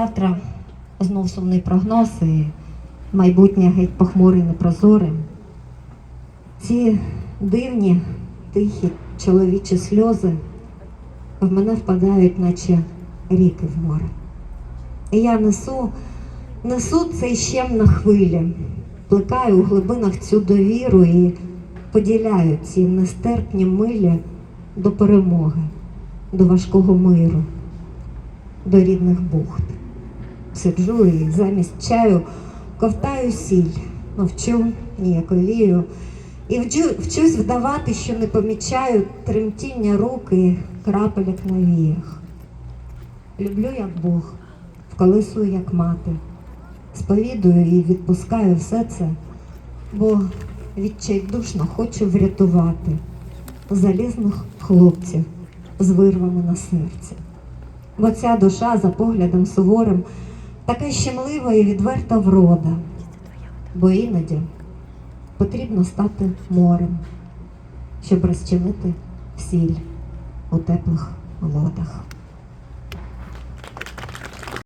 Завтра знов сумний прогноз і майбутнє геть похмуре і непрозоре. Ці дивні, тихі чоловічі сльози в мене впадають, наче ріки в море. І я несу, несу цей щем на хвилі, плекаю у глибинах цю довіру і поділяю ці нестерпні милі до перемоги, до важкого миру, до рідних бухт сиджу і замість чаю ковтаю сіль, мовчу, ніяковію. І вчу, вчусь вдавати, що не помічаю тремтіння рук і крапелек на віях. Люблю, як Бог, вколисую, як мати, сповідую і відпускаю все це, бо відчайдушно хочу врятувати залізних хлопців з вирвами на серці. Бо ця душа за поглядом суворим така щемлива і відверта врода, бо іноді потрібно стати морем, щоб розчинити сіль у теплих водах.